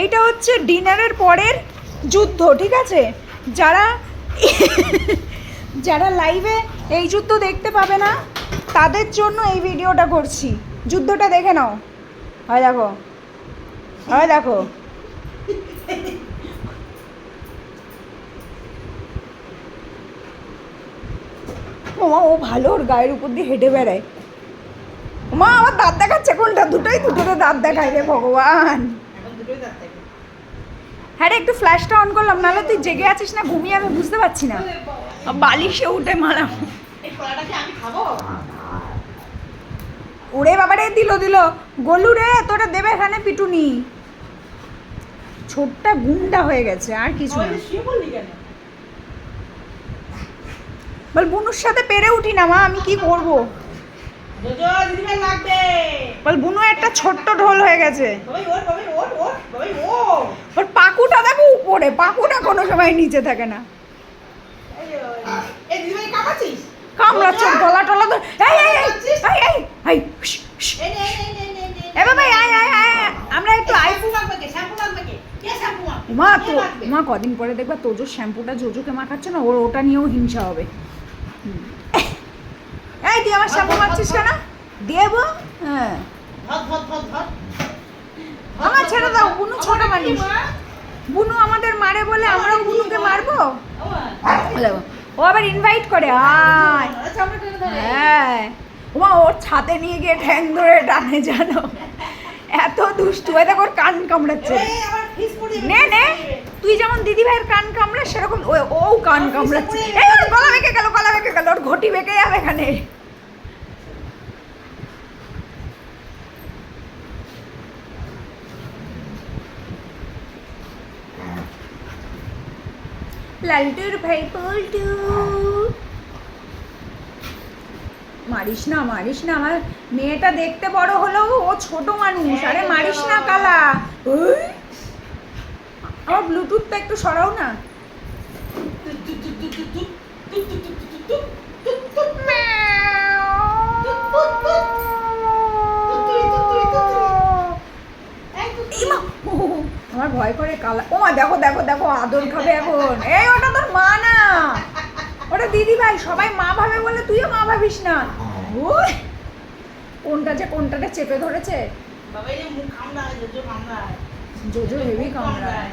এইটা হচ্ছে ডিনারের পরের যুদ্ধ, ঠিক আছে? যারা যারা লাইভে এই যুদ্ধ দেখতে পাবে না, তাদের জন্য এই ভিডিওটা করছি। যুদ্ধটা দেখে নাও। হয় দেখো। হয় দেখো। ওমা ও ভালো, ওর গায়ের উপর দিয়ে হেঁটে বেড়ায়। মা, আমার দাঁত দেখাচ্ছে কোনটা? দুটোই দুটোতে দাঁত দেখায় রে ভগবান। দুটোই দাঁত থাকে। হ্যাঁ রে একটু ফ্ল্যাশটা অন করলাম নাহলে তুই জেগে আছিস না ঘুমিয়ে আমি বুঝতে পারছি না। বালিশে উঠে মারা এই কলাটা কি আমি খাব? ওরে বাবারে দিল দিল। গলু রে তোরা দেবে এখানে পিটুনি। ছোটটা গুন্ডা হয়ে গেছে আর কিছু না। বল বুনুর সাথে পেরে উঠি না মা আমি কি করব? বল বুনু একটা ছোট্ট ঢোল হয়ে গেছে। ওর পাকুটা দেখো উপরে পাকুটা কোনো সময় নিচে থাকে না। কামড়াচ্ছে গলা টলা তো এই এই এই এই এই এ বাবা আয় আয় আয় আমরা একটু আই মা তো মা কদিন পরে দেখবা তোজোর শ্যাম্পুটা জোজোকে মাখাচ্ছে না ওর ওটা নিয়েও হিংসা হবে। হুম। আমার শ্যাম্পু মাখছিস কেন? দেবো? হ্যাঁ। আমার ছেড়ে দাও বুনু ছোট মানুষ। বুনু আমাদের মারে বলে আমরাও বুনুকে মারবো? ও আবার ইনভাইট করে আয়। হ্যাঁ। ওমা ওর ছাতে নিয়ে গিয়ে ঠ্যাং ধরে টানে জানো? এত দুষ্টু। হয় দেখো ওর কান কামড়াচ্ছে। নে নে। তুই যেমন দিদি ভাইয়ের কান কামড়া সেরকম ও ও কান কামড়াচ্ছে। এই ওর গলা বেঁকে গেল গলা বেঁকে গেল ওর ঘটি বেঁকে যাবে এখানে। লালটুর ভাই পল্টু মারিস না মারিস না আমার মেয়েটা দেখতে বড় হলো ও ছোট মানুষ। আরে মারিস না কালা। আমার ব্লুটুথটা একটু সরাও না এই মা, ও, আমার ভয় করে কালা ও মা দেখো দেখো দেখো আদর খাবে এখন। এই ওটা তোর মা না। ওটা দিদি ভাই সবাই মা ভাবে বলে তুইও মা ভাবিস না। কোনটা যে কোনটাতে চেপে ধরেছে? জোজো হেভি কামড়ায়।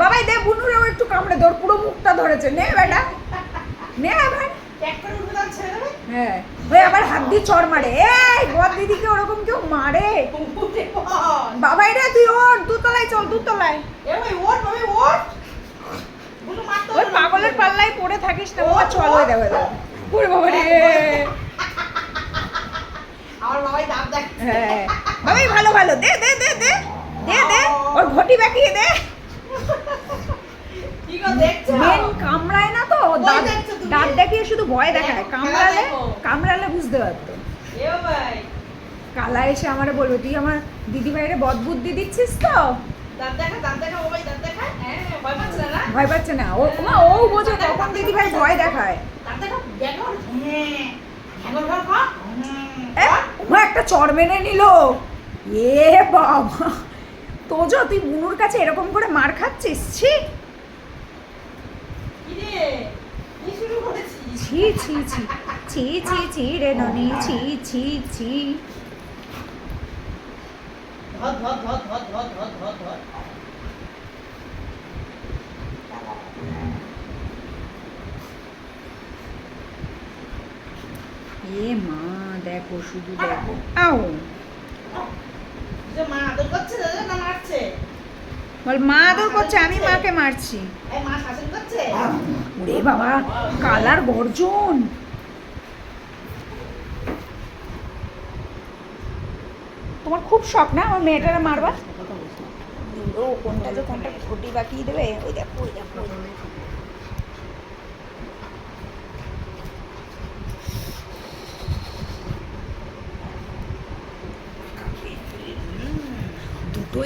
বাবাই দে বুনুরেও একটু কামড়ে ধর পুরো মুখটা ধরেছে। নে বেটা। নে আবার। হ্যাঁ। ওই আবার হাত দিয়ে চড় মারে। এই বদ দিদিকে ওরকম কেউ মারে? পড় রে তুই ওর দুতলায় চল দুতলায়। ওই পাগলের পাল্লায় পড়ে থাকিস না বাবা চল দেখো দেখো। ওরে বাবা রে। হ্যাঁ। বাবাই ভালো ভালো দে দে দে দে। দে দে। ওর ঘটি বাকিয়ে দে। মেন কামড়ায় না তো দাঁত দাঁত দেখিয়ে শুধু ভয় দেখায়। কামড়ালে কামড়ালে বুঝতে পারতো। কালা এসে আমারে বলবে তুই আমার দিদি ভাইরে দিচ্ছিস তো? দেখা হ্যাঁ ভয় পাচ্ছে না? ও মা ও বোঝে কখন দিদি ভাই ভয় দেখায়। হ্যাঁ হ্যাঁ ও একটা চড় মেনে নিল। এ বাবা। তোজো তুই বুনুর কাছে এরকম করে মার খাচ্ছিস? ছি। ছি ছি ছি ছি ছি ছি রে ননি ছি ছি ছি। এ মা দেখো শুধু দেখো। আও। মা আদর করছে মা আদর করছে, আমি মাকে মারছি। ওরে বাবা, কালার গর্জন। তোমার খুব শখ না আমার মেয়েটারা মারবার? কোনটা যে কোনটা ঘটি বাকিয়ে দেবে? ওই দেখো ওই দেখো।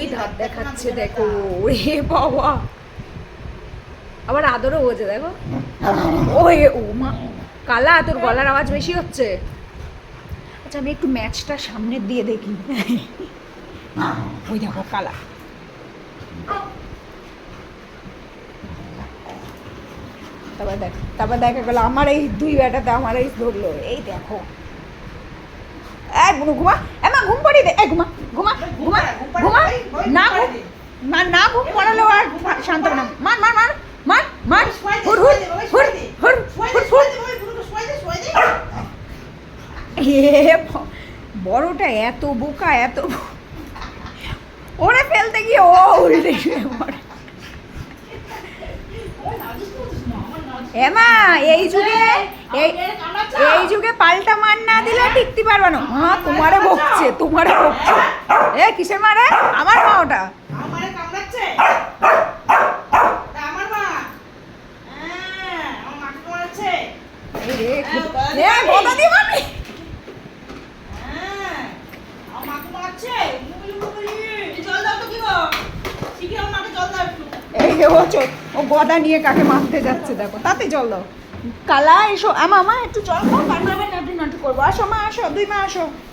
দেখো। দাঁত দেখাচ্ছে, দেখো। ওরে বাবা। আবার আদরও বোঝে দেখো। ও এ ও মা। কালা, তোর গলার আওয়াজ বেশি হচ্ছে। আচ্ছা আমি একটু ম্যাচটা সামনের দিয়ে দেখি। ওই দেখো, কালা। তারপর দেখ, তারপর দেখা গেলো, আমার এই দুই বেটাতে আমার এই ধরলো। এই দেখো। বুনু ঘুমা এমা ঘুম পাড়িয়ে দে। ঘুমা ঘুমা ঘুমা না ঘুম না না ঘুম পড়ালে ও আর শান্ত হবে না মার মার মার মার মার হুর হুর হুর হুর হুর হুর এ বড়টা এত বোকা এত ওরে ফেলতে গিয়ে ও উল্টে এমা এই যুগে এই যুগে পাল্টা মার না দিলে টিকতে পারবে না। হ্যাঁ তোমারে বকছে তোমারে বকছে। এ কিসের মারে আমার মা ওটা। আমারে কামড়াচ্ছে? তা আমার মা হ্যাঁ আমার মাকে কামড়াচ্ছে এই রে, এ গদা দিয়ে মারবি হ্যাঁ আমার মাকে মারছে মুগুলি মুগুলি জল দাও তো কি গো শিখে আমার মাকে জল দাও একটু এই যে ও গদা নিয়ে কাকে মারতে যাচ্ছে দেখো, তাতে জল দাও। কালা, এসো, আমা মা একটু জল খাও তারপরে আমি নাটু নাটু করব। আসো, মা, আসো, দুই মা, আসো।